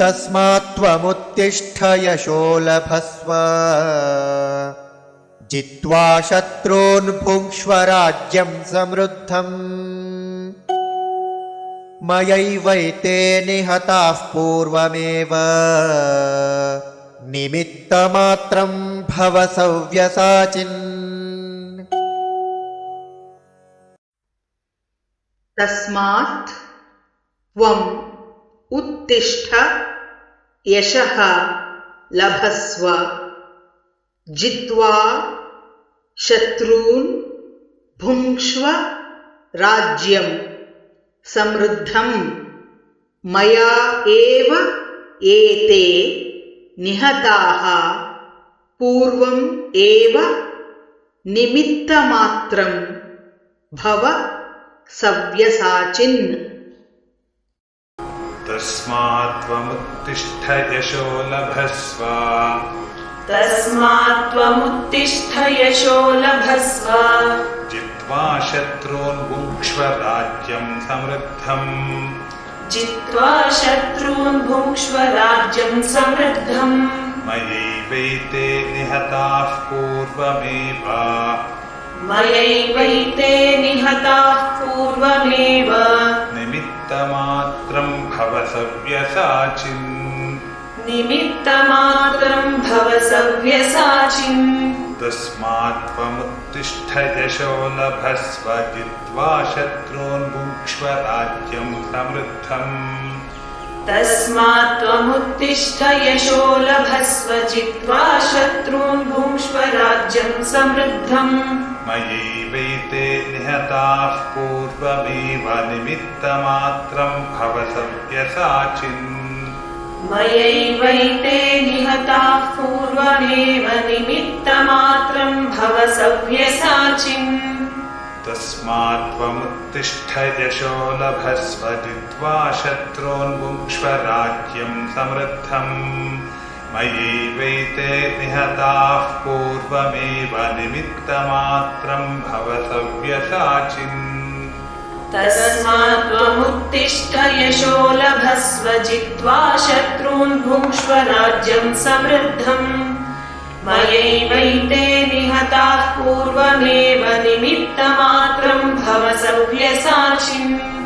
तस्मात् त्वमुत्तिष्ठ यशो लभस्व जित्वा शत्रून् भुङ्क्ष्व राज्यं समृद्धम्। मयैवैते निहताः पूर्वमेव। निमित्तमात्रं भव सव्यसाचिन्। तस्मात् त्वम् उत्तिष्ठ यशः लभस्व। जित्वा शत्रून् भुङ्क्ष्व राज्यं समृद्धम्। मया एव एते निहताः। पूर्वम् एव निमित्तमात्रं भव सव्यसाचिन्। तस्मात् त्वमुत्तिष्ठ यशो लभस्व तस्मात् त्वमुत्तिष्ठ यशो लभस्व जित्वा शत्रून् भुङ्क्ष्व राज्यं समृद्धम्। जित्वा शत्रून् भुङ्क्ष्व राज्यं समृद्धम्। मयैवैते निहताः पूर्वमेव। मयैवैते निहताः पूर्वमेव सव्यसाचिन्। निमित्तमात्रं भव सव्यसाचिन्। तस्मात् त्वमुत्तिष्ठ यशो लभस्व जित्वा शत्रून् भुङ्क्ष्व राज्यं समृद्धम्। तस्मात् त्वमुत्तिष्ठ यशो लभस्व जित्वा शत्रून् भुङ्क्ष्व राज्यं समृद्धम्। मयैवैते निहताः पूर्वमेव निमित्तमात्रं भव सव्यसाचिन् मयैवैते निहताः पूर्वमेव निमित्तमात्रं भव सव्यसाचिन् तस्मात् त्वमुत्तिष्ठ यशो लभस्व जित्वा शत्रून् भुङ्क्ष्व राज्यं समृद्धम् मयैवैते निहताः पूर्वमेव निमित्तमात्रं भव सव्यसाचिन् तस्मात् त्वमुत्तिष्ठ यशो लभस्व जित्वा शत्रून् भुङ्क्ष्व राज्यं समृद्धम्। मयैवैते निहताः पूर्वमेव निमित्तमात्रं भव सव्यसाचिन्